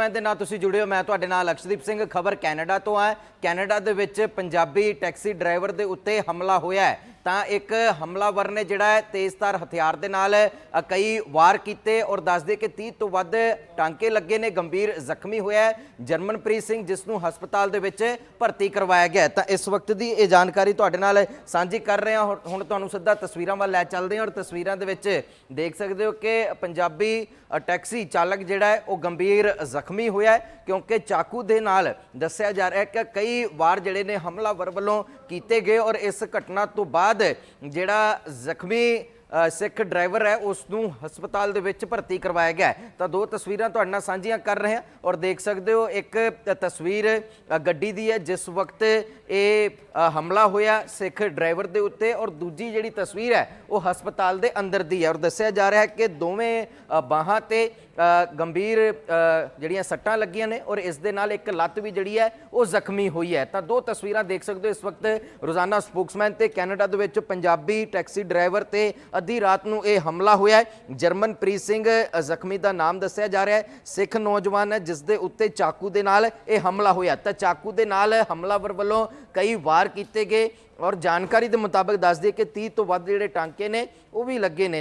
Spokesman ਦੇ ਨਾਲ ਤੁਸੀਂ ਜੁੜੇ ਹੋ, ਮੈਂ ਤੁਹਾਡੇ ਨਾਲ ਅਕਸ਼ਦੀਪ ਸਿੰਘ, ਖਬਰ ਕੈਨੇਡਾ ਤੋਂ ਆ ਕੈਨੇਡਾ ਦੇ ਵਿੱਚ ਪੰਜਾਬੀ ਟੈਕਸੀ ਡਰਾਈਵਰ ਦੇ ਉੱਤੇ ਹਮਲਾ ਹੋਇਆ ਹੈ। ਤਾਂ ਇੱਕ ਹਮਲਾਵਰ ਨੇ ਜਿਹੜਾ ਹੈ ਤੇਜ਼ਧਾਰ ਹਥਿਆਰ ਦੇ ਨਾਲ ਕਈ ਵਾਰ ਕੀਤੇ ਔਰ ਦੱਸਦੇ ਕਿ 30 ਤੋਂ ਵੱਧ ਟਾਂਕੇ ਲੱਗੇ ਨੇ, ਗੰਭੀਰ ਜ਼ਖਮੀ ਹੋਇਆ ਹੈ। ਜਰਮਨਪ੍ਰੀਤ ਸਿੰਘ, ਜਿਸ ਨੂੰ ਹਸਪਤਾਲ ਦੇ ਵਿੱਚ ਭਰਤੀ ਕਰਵਾਇਆ ਗਿਆ ਤਾਂ ਇਸ ਵਕਤ ਦੀ ਇਹ ਜਾਣਕਾਰੀ ਤੁਹਾਡੇ ਨਾਲ ਸਾਂਝੀ ਕਰ ਰਹੇ ਹਾਂ। ਹੁਣ- ਤੁਹਾਨੂੰ ਸਿੱਧਾ ਤਸਵੀਰਾਂ ਵੱਲ ਲੈ ਚੱਲਦੇ ਹਾਂ ਔਰ ਤਸਵੀਰਾਂ ਦੇ ਵਿੱਚ ਦੇਖ ਸਕਦੇ ਹੋ ਕਿ ਪੰਜਾਬੀ ਟੈਕਸੀ ਚਾਲਕ ਜਿਹੜਾ ਹੈ, ਉਹ ਗੰਭੀਰ ਜ਼ਖਮੀ ਹੋਇਆ ਹੈ ਕਿਉਂਕਿ ਚਾਕੂ ਦੇ ਨਾਲ ਦੱਸਿਆ ਜਾ ਰਿਹਾ ਹੈ ਕਿ ਕਈ ਵਾਰ ਜਿਹੜੇ ਨੇ ਹਮਲਾਵਰ ਵੱਲੋਂ ਕੀਤੇ ਗਏ ਔਰ ਇਸ ਘਟਨਾ ਤੋਂ ਬਾਅਦ ਬਾਅਦ ਜਿਹੜਾ ਜ਼ਖਮੀ ਸਿੱਖ ਡਰਾਈਵਰ ਹੈ ਉਸ ਨੂੰ ਹਸਪਤਾਲ ਦੇ ਵਿੱਚ ਭਰਤੀ ਕਰਵਾਇਆ ਗਿਆ ਤਾਂ ਦੋ ਤਸਵੀਰਾਂ ਤੁਹਾਡੇ ਨਾਲ ਸਾਂਝੀਆਂ ਕਰ ਰਹੇ ਹਾਂ ਔਰ ਦੇਖ ਸਕਦੇ ਹੋ, ਇੱਕ ਤਸਵੀਰ ਗੱਡੀ ਦੀ ਹੈ, ਜਿਸ ਵਕਤ ਇਹ ਹਮਲਾ ਹੋਇਆ ਸਿੱਖ ਡਰਾਈਵਰ ਦੇ ਉੱਤੇ ਔਰ ਦੂਜੀ ਜਿਹੜੀ ਤਸਵੀਰ ਹੈ, ਉਹ ਹਸਪਤਾਲ ਦੇ ਅੰਦਰ ਦੀ ਹੈ। ਔਰ ਦੱਸਿਆ ਜਾ ਰਿਹਾ ਹੈ ਕਿ ਦੋਵੇਂ ਬਾਹਾਂ ਤੇ ਗੰਭੀਰ ਜਿਹੜੀਆਂ ਸੱਟਾਂ ਲੱਗੀਆਂ ਨੇ ਔਰ ਇਸ ਦੇ ਨਾਲ ਇੱਕ ਲੱਤ ਵੀ ਜਿਹੜੀ ਹੈ, ਉਹ ਜ਼ਖਮੀ ਹੋਈ ਹੈ। ਤਾਂ ਦੋ ਤਸਵੀਰਾਂ ਦੇਖ ਸਕਦੇ ਹੋ ਇਸ ਵਕਤ ਰੋਜ਼ਾਨਾ ਸਪੋਕਸਮੈਨ ਤੇ ਕੈਨੇਡਾ ਦੇ ਵਿੱਚ ਪੰਜਾਬੀ ਟੈਕਸੀ ਡਰਾਈਵਰ ਤੇ ਅੱਧੀ ਰਾਤ ਨੂੰ ਇਹ ਹਮਲਾ ਹੋਇਆ ਹੈ। ਜਰਮਨਪ੍ਰੀਤ ਸਿੰਘ ਜ਼ਖਮੀ ਦਾ ਨਾਮ ਦੱਸਿਆ ਜਾ ਰਿਹਾ ਹੈ। ਸਿੱਖ ਨੌਜਵਾਨ ਹੈ ਜਿਸ ਦੇ ਉੱਤੇ ਚਾਕੂ ਦੇ ਨਾਲ ਇਹ ਹਮਲਾ ਹੋਇਆ। ਤਾਂ ਚਾਕੂ ਦੇ ਨਾਲ ਹਮਲਾਵਰ ਵੱਲੋਂ ਕਈ ਵਾਰ ਕੀਤੇ ਗਏ ਔਰ ਜਾਣਕਾਰੀ ਦੇ ਮੁਤਾਬਕ ਦੱਸਦੇ ਕਿ 30 ਤੋਂ ਵੱਧ ਜਿਹੜੇ ਟਾਂਕੇ ਨੇ, ਉਹ ਵੀ ਲੱਗੇ ਨੇ।